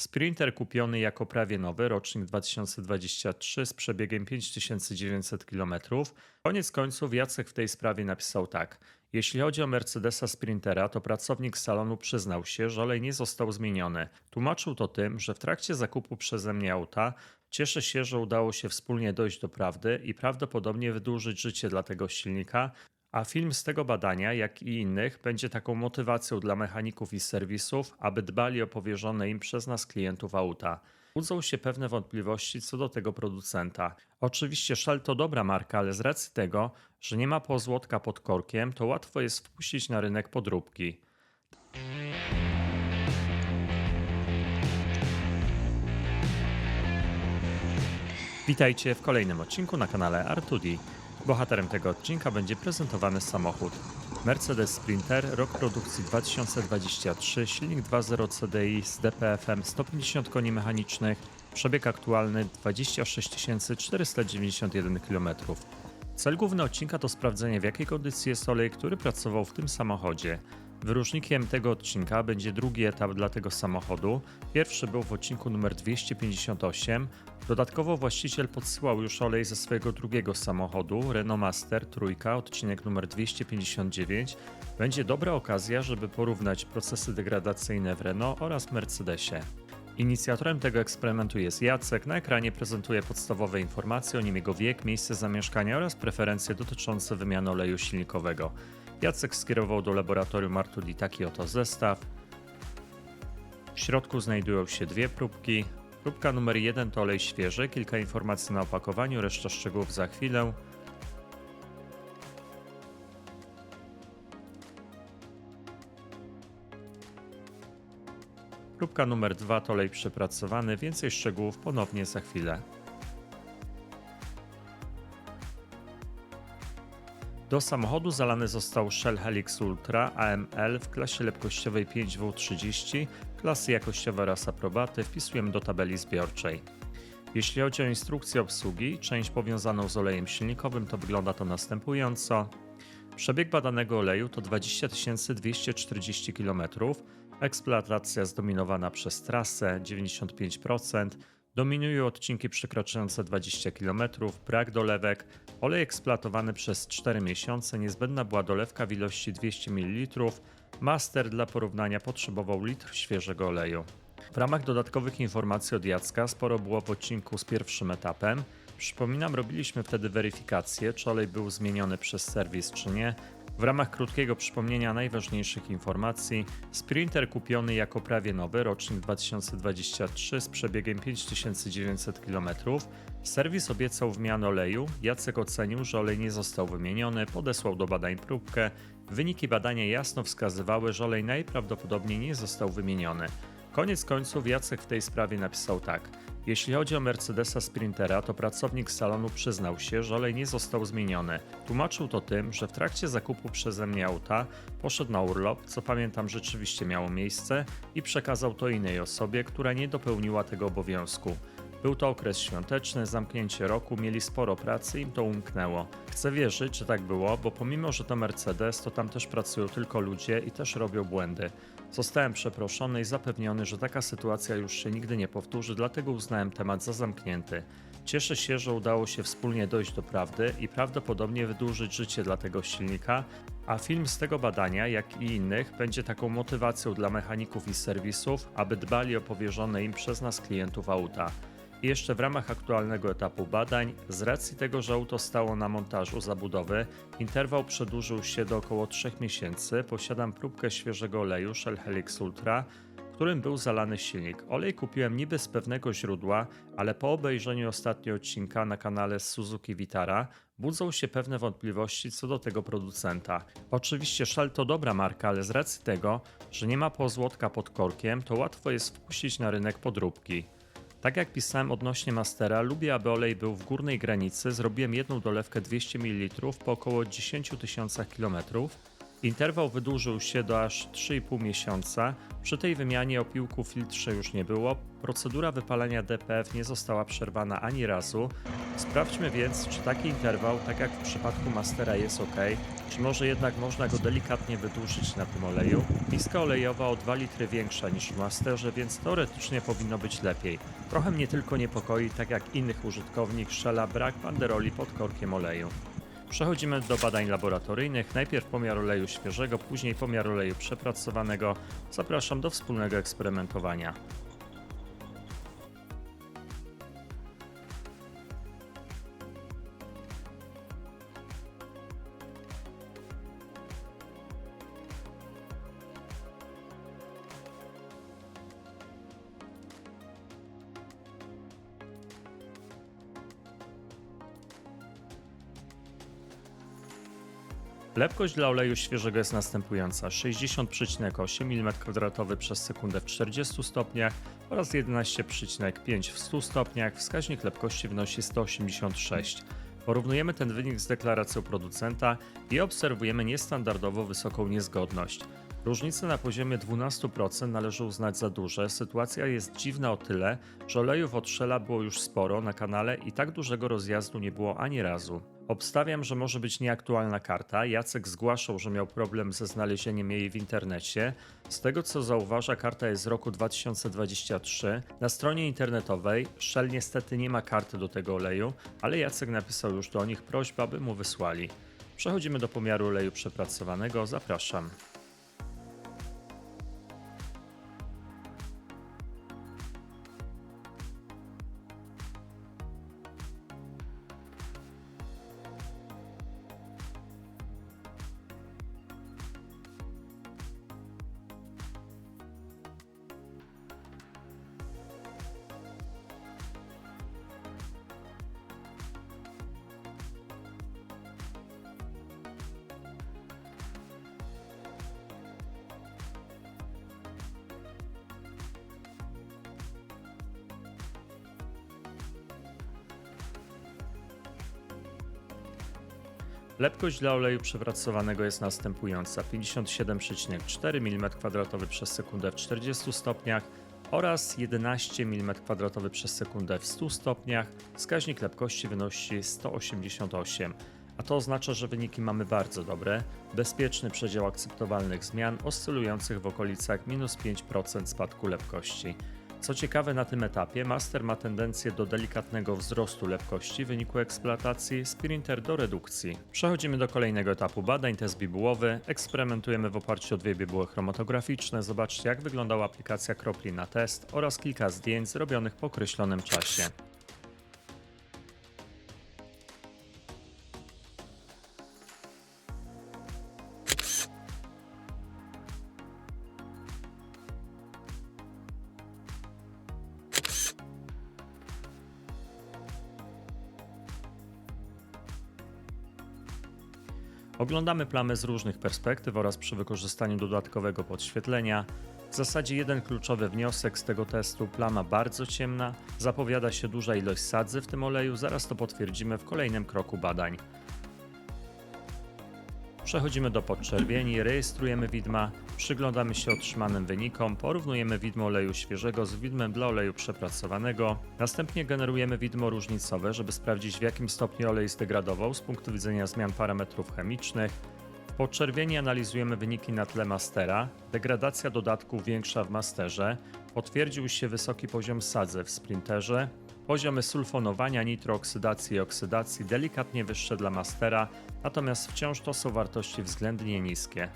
Sprinter kupiony jako prawie nowy, rocznik 2023 z przebiegiem 5900 km. Koniec końców Jacek w tej sprawie napisał tak. Jeśli chodzi o Mercedesa Sprintera, to pracownik salonu przyznał się, że olej nie został zmieniony. Tłumaczył to tym, że w trakcie zakupu przeze mnie auta cieszę się, że udało się wspólnie dojść do prawdy i prawdopodobnie wydłużyć życie dla tego silnika, a film z tego badania, jak i innych, będzie taką motywacją dla mechaników i serwisów, aby dbali o powierzone im przez nas klientów auta. Budzą się pewne wątpliwości co do tego producenta. Oczywiście Shell to dobra marka, ale z racji tego, że nie ma pozłotka pod korkiem, to łatwo jest wpuścić na rynek podróbki. Witajcie w kolejnym odcinku na kanale R2D. Bohaterem tego odcinka będzie prezentowany samochód Mercedes Sprinter, rok produkcji 2023, silnik 2.0 CDI z DPF-em 150 koni mechanicznych, przebieg aktualny 26 491 km. Cel główny odcinka to sprawdzenie w jakiej kondycji jest olej, który pracował w tym samochodzie. Wyróżnikiem tego odcinka będzie drugi etap dla tego samochodu. Pierwszy był w odcinku numer 258. Dodatkowo właściciel podsyłał już olej ze swojego drugiego samochodu, Renault Master trójka, odcinek numer 259. Będzie dobra okazja, żeby porównać procesy degradacyjne w Renault oraz Mercedesie. Inicjatorem tego eksperymentu jest Jacek. Na ekranie prezentuje podstawowe informacje o nim, jego wiek, miejsce zamieszkania oraz preferencje dotyczące wymiany oleju silnikowego. Jacek skierował do laboratorium Artudi taki oto zestaw. W środku znajdują się dwie próbki. Próbka numer jeden to olej świeży, kilka informacji na opakowaniu, reszta szczegółów za chwilę. Próbka numer dwa to olej przepracowany, więcej szczegółów ponownie za chwilę. Do samochodu zalany został Shell Helix Ultra AML w klasie lepkościowej 5W30, klasy jakościowe oraz aprobaty wpisujemy do tabeli zbiorczej. Jeśli chodzi o instrukcję obsługi, część powiązaną z olejem silnikowym, to wygląda to następująco. Przebieg badanego oleju to 20 240 km, eksploatacja zdominowana przez trasę 95%, Dominują odcinki przekraczające 20 km, brak dolewek, olej eksploatowany przez 4 miesiące, niezbędna była dolewka w ilości 200 ml, master dla porównania potrzebował litr świeżego oleju. W ramach dodatkowych informacji od Jacka sporo było w odcinku z pierwszym etapem. Przypominam, robiliśmy wtedy weryfikację, czy olej był zmieniony przez serwis, czy nie. W ramach krótkiego przypomnienia najważniejszych informacji, Sprinter kupiony jako prawie nowy, rocznik 2023 z przebiegiem 5900 km. Serwis obiecał wymianę oleju, Jacek ocenił, że olej nie został wymieniony, podesłał do badań próbkę. Wyniki badania jasno wskazywały, że olej najprawdopodobniej nie został wymieniony. Koniec końców Jacek w tej sprawie napisał tak. Jeśli chodzi o Mercedesa Sprintera, to pracownik salonu przyznał się, że olej nie został zmieniony. Tłumaczył to tym, że w trakcie zakupu przeze mnie auta poszedł na urlop, co pamiętam rzeczywiście miało miejsce, i przekazał to innej osobie, która nie dopełniła tego obowiązku. Był to okres świąteczny, zamknięcie roku, mieli sporo pracy i im to umknęło. Chcę wierzyć, że tak było, bo pomimo, że to Mercedes, to tam też pracują tylko ludzie i też robią błędy. Zostałem przeproszony i zapewniony, że taka sytuacja już się nigdy nie powtórzy, dlatego uznałem temat za zamknięty. Cieszę się, że udało się wspólnie dojść do prawdy i prawdopodobnie wydłużyć życie dla tego silnika, a film z tego badania, jak i innych, będzie taką motywacją dla mechaników i serwisów, aby dbali o powierzone im przez nas klientów auta. Jeszcze w ramach aktualnego etapu badań, z racji tego, że auto stało na montażu zabudowy, interwał przedłużył się do około 3 miesięcy. Posiadam próbkę świeżego oleju Shell Helix Ultra, którym był zalany silnik. Olej kupiłem niby z pewnego źródła, ale po obejrzeniu ostatniego odcinka na kanale Suzuki Vitara budzą się pewne wątpliwości co do tego producenta. Oczywiście Shell to dobra marka, ale z racji tego, że nie ma pozłotka pod korkiem, to łatwo jest wpuścić na rynek podróbki. Tak jak pisałem odnośnie Mastera, lubię, aby olej był w górnej granicy. Zrobiłem jedną dolewkę 200 ml po około 10 tysiącach km. Interwał wydłużył się do aż 3,5 miesiąca. Przy tej wymianie opiłku filtrze już nie było, procedura wypalania DPF nie została przerwana ani razu. Sprawdźmy więc, czy taki interwał, tak jak w przypadku Mastera jest ok, czy może jednak można go delikatnie wydłużyć na tym oleju. Miska olejowa o 2 litry większa niż w Masterze, więc teoretycznie powinno być lepiej. Trochę mnie tylko niepokoi, tak jak innych użytkownik Shella, brak banderoli pod korkiem oleju. Przechodzimy do badań laboratoryjnych. Najpierw pomiar oleju świeżego, później pomiar oleju przepracowanego. Zapraszam do wspólnego eksperymentowania. Lepkość dla oleju świeżego jest następująca: 60,8 mm2 przez sekundę w 40 stopniach oraz 11,5 w 100 stopniach. Wskaźnik lepkości wynosi 186. Porównujemy ten wynik z deklaracją producenta i obserwujemy niestandardowo wysoką niezgodność. Różnice na poziomie 12% należy uznać za duże. Sytuacja jest dziwna o tyle, że olejów od Shella było już sporo na kanale i tak dużego rozjazdu nie było ani razu. Obstawiam, że może być nieaktualna karta. Jacek zgłaszał, że miał problem ze znalezieniem jej w internecie. Z tego co zauważa, karta jest z roku 2023. Na stronie internetowej Shell niestety nie ma karty do tego oleju, ale Jacek napisał już do nich prośbę, aby mu wysłali. Przechodzimy do pomiaru oleju przepracowanego. Zapraszam. Lepkość dla oleju przepracowanego jest następująca: 57,4 mm2 przez sekundę w 40 stopniach oraz 11 mm2 przez sekundę w 100 stopniach. Wskaźnik lepkości wynosi 188, a to oznacza, że wyniki mamy bardzo dobre. Bezpieczny przedział akceptowalnych zmian oscylujących w okolicach minus 5% spadku lepkości. Co ciekawe na tym etapie, Master ma tendencję do delikatnego wzrostu lepkości w wyniku eksploatacji, Sprinter do redukcji. Przechodzimy do kolejnego etapu badań, test bibułowy. Eksperymentujemy w oparciu o dwie bibuły chromatograficzne. Zobaczcie jak wyglądała aplikacja kropli na test oraz kilka zdjęć zrobionych po określonym czasie. Oglądamy plamy z różnych perspektyw oraz przy wykorzystaniu dodatkowego podświetlenia. W zasadzie jeden kluczowy wniosek z tego testu: plama bardzo ciemna, zapowiada się duża ilość sadzy w tym oleju, zaraz to potwierdzimy w kolejnym kroku badań. Przechodzimy do podczerwieni, rejestrujemy widma, przyglądamy się otrzymanym wynikom, porównujemy widmo oleju świeżego z widmem dla oleju przepracowanego. Następnie generujemy widmo różnicowe, żeby sprawdzić w jakim stopniu olej zdegradował z punktu widzenia zmian parametrów chemicznych. W podczerwieni analizujemy wyniki na tle mastera. Degradacja dodatku większa w masterze. Potwierdził się wysoki poziom sadzy w sprinterze. Poziomy sulfonowania, nitrooksydacji i oksydacji delikatnie wyższe dla mastera, natomiast wciąż to są wartości względnie niskie.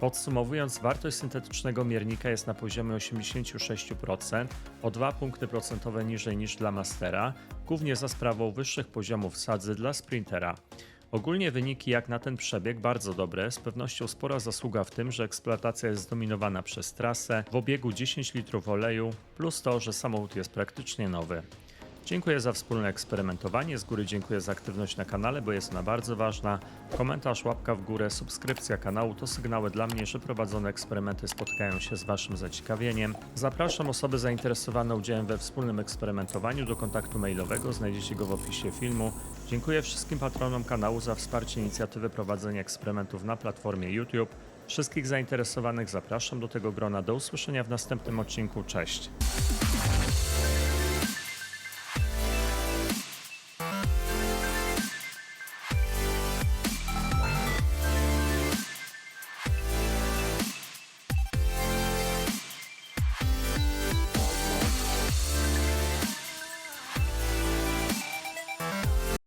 Podsumowując, wartość syntetycznego miernika jest na poziomie 86%, o 2 punkty procentowe niżej niż dla mastera, głównie za sprawą wyższych poziomów sadzy dla sprintera. Ogólnie wyniki jak na ten przebieg bardzo dobre, z pewnością spora zasługa w tym, że eksploatacja jest zdominowana przez trasę, w obiegu 10 litrów oleju, plus to, że samochód jest praktycznie nowy. Dziękuję za wspólne eksperymentowanie. Z góry dziękuję za aktywność na kanale, bo jest ona bardzo ważna. Komentarz, łapka w górę, subskrypcja kanału to sygnały dla mnie, że prowadzone eksperymenty spotkają się z Waszym zaciekawieniem. Zapraszam osoby zainteresowane udziałem we wspólnym eksperymentowaniu do kontaktu mailowego. Znajdziecie go w opisie filmu. Dziękuję wszystkim patronom kanału za wsparcie inicjatywy prowadzenia eksperymentów na platformie YouTube. Wszystkich zainteresowanych zapraszam do tego grona. Do usłyszenia w następnym odcinku. Cześć.